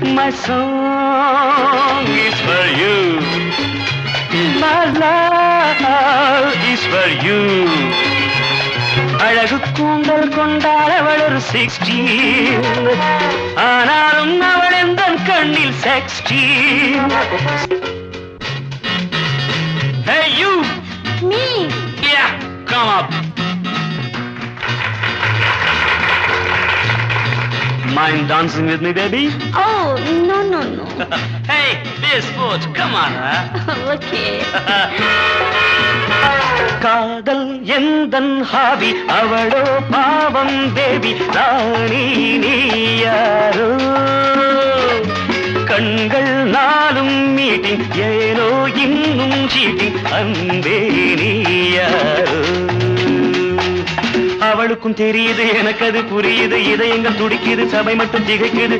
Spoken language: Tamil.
My song is for you. My love is for you. அழகு கூந்தல் கொண்டாள் அவள் ஒரு சிக்ஸ்டீன் ஆனாலும் அவள் எந்த கண்ணில் செக்ஸ்டீன் Hey you! Me. Yeah, come up. Mind dancing with me, baby? Oh, no, no, no. hey, this foot, come on, huh? okay. காதல் எந்தன் ஹாபி அவளோ பாவம் தேவி ராணி நீ யாரோ கண்கள் நாளும் மீட்டிங் ஏனோ இன்னும் சீட்டிங் அன்பே நீ யாரோ அவளுக்கும் தெரியுது எனக்கு அது புரியுது இதயங்கள் துடிக்குது சபை மட்டும் திகைக்குது.